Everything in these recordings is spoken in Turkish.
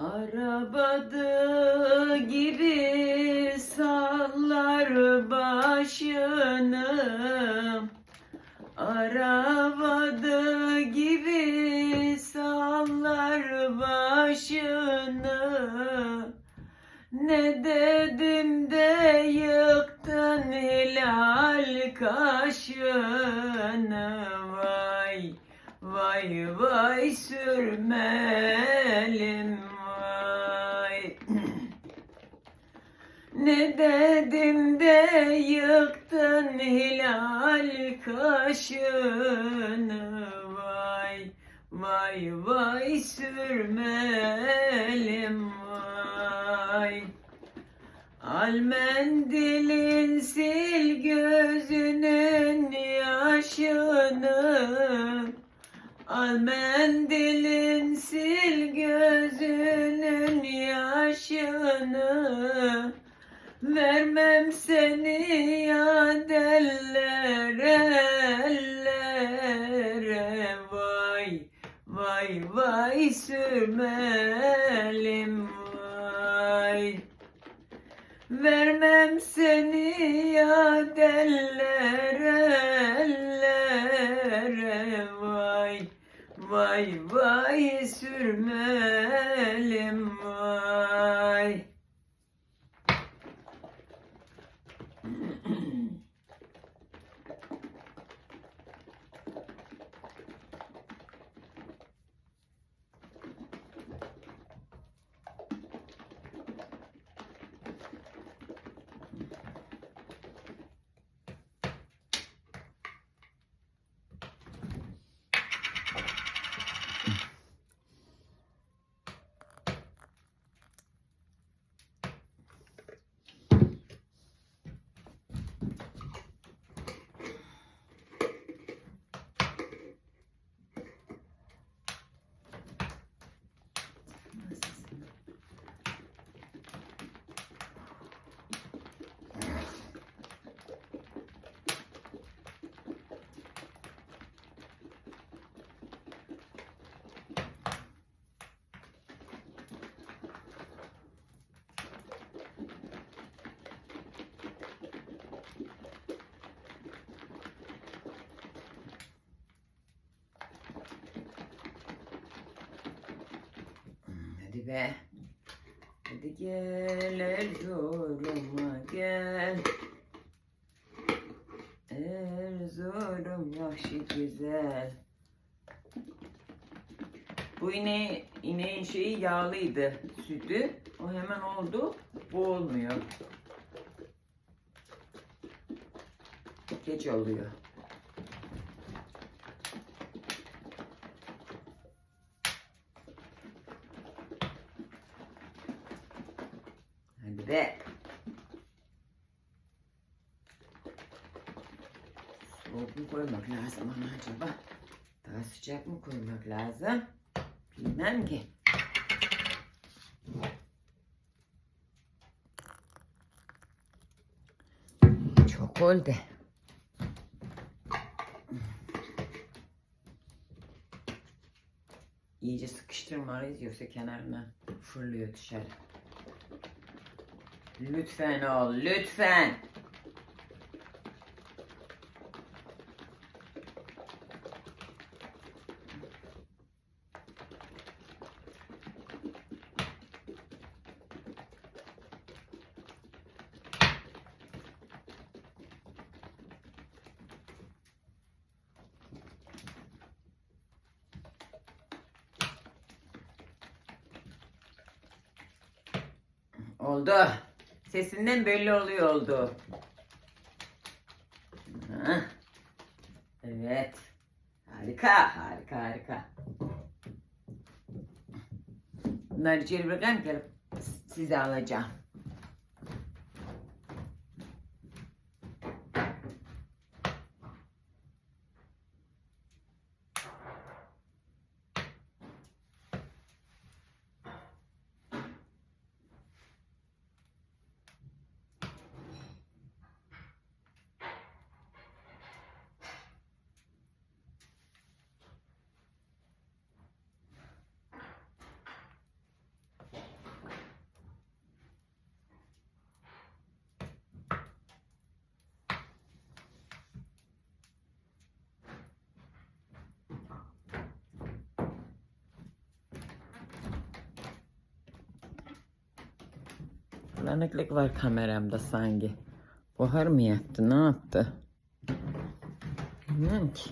Arabada gibi sallar başını Arabada gibi sallar başını Ne dedim de yıktın hilal kaşını. Vay vay vay sürmelim vay Ne dedim de yıktın hilal kaşını? Vay vay vay sürmelim vay. Al mendilin sil gözünün yaşını. Al mendilin Vermem seni yad ellere ellere. Vay vay vay sürmelim vay Hadi be. Hadi gel Erzurum'a gel. Erzurum yaşı güzel. Bu ineği, ineğin şeyi yağlıydı sütü. O hemen oldu. Bu olmuyor. Geç oluyor. Hadi be. Soğuk mu koymak lazım ona acaba? Daha sıcak mı koymak lazım? Bilmem ki. Çok oldu. İyice sıkıştırmalıyız yoksa kenarına fırlıyor dışarı. Lütfen ol, lütfen. Oldu. Sesinden belli oluyor oldu. Evet. Harika, harika, harika. Bunları içeri bırakayım gelip size alacağım. Bulanıklık var kameramda sanki. Buhar mı yaktı? Ne yaptı? Bilmiyorum ki.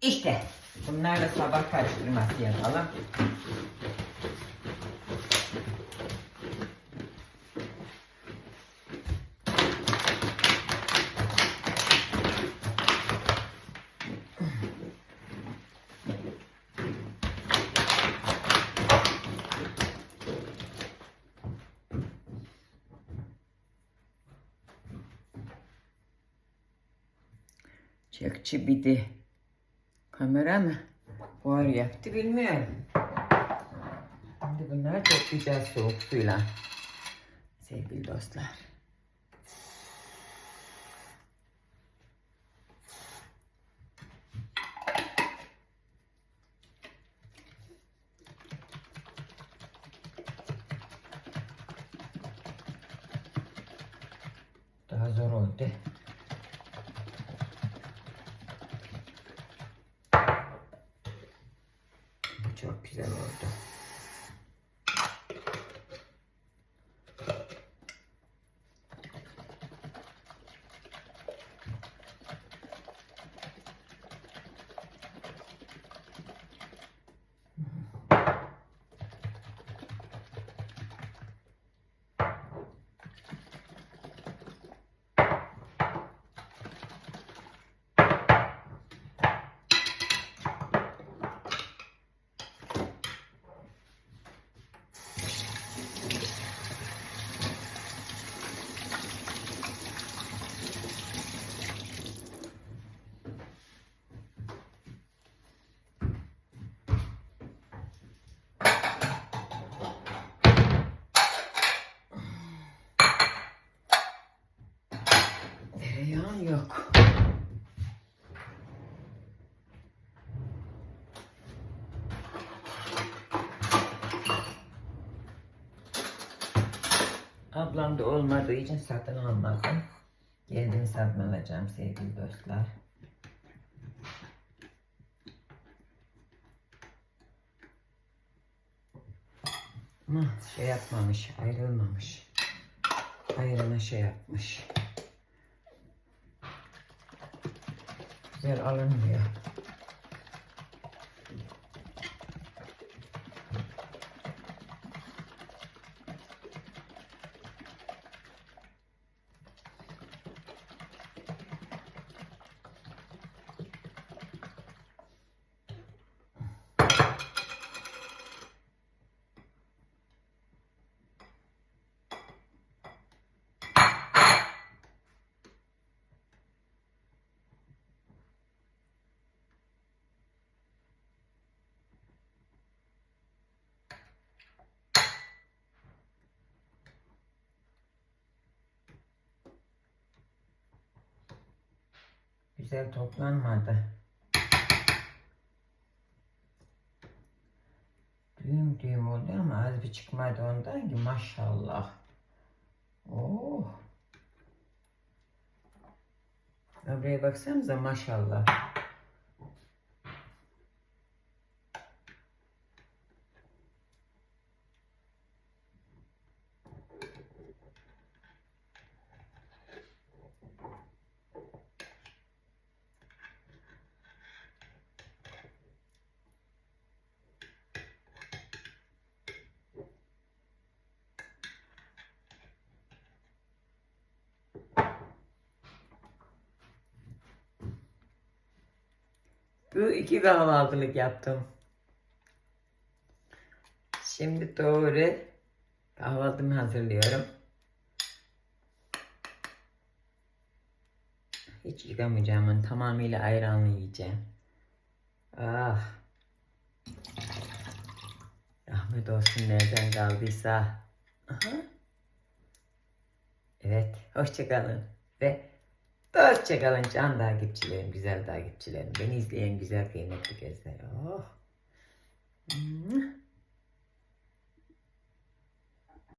İşte bunlarla sabah karıştırması yapalım. Çekçi bidi. Kamera mı? Buhar yaktı bilmiyorum. Şimdi bunları toplayacağız soğuk suyla. Sevgili dostlar. Daha zor oldu. Bu çok güzel oldu. Tereyağı yok. Ablam da olmadığı için satın almadım. Geldiğini satın alacağım sevgili dostlar. Ama şey yapmamış, ayrılmamış. Ayrına şey yapmış. Güzel alınmıyor. Güzel toplanmadı. Düğüm düğüm oldu ama az bir çıkmadı ondan ki maşallah. Oh. Buraya baksanıza maşallah. Bu iki kahvaltılık yaptım. Şimdi doğru kahvaltımı hazırlıyorum. Hiç yıkamayacağım tamamıyla ayranlı yiyeceğim. Ah. Rahmet olsun nereden kaldıysa. Aha. Evet, hoşçakalın ve hoşçakalın can takipçilerim, güzel takipçilerim. Beni izleyen güzel kıymetli gözler. Oh. Hmm.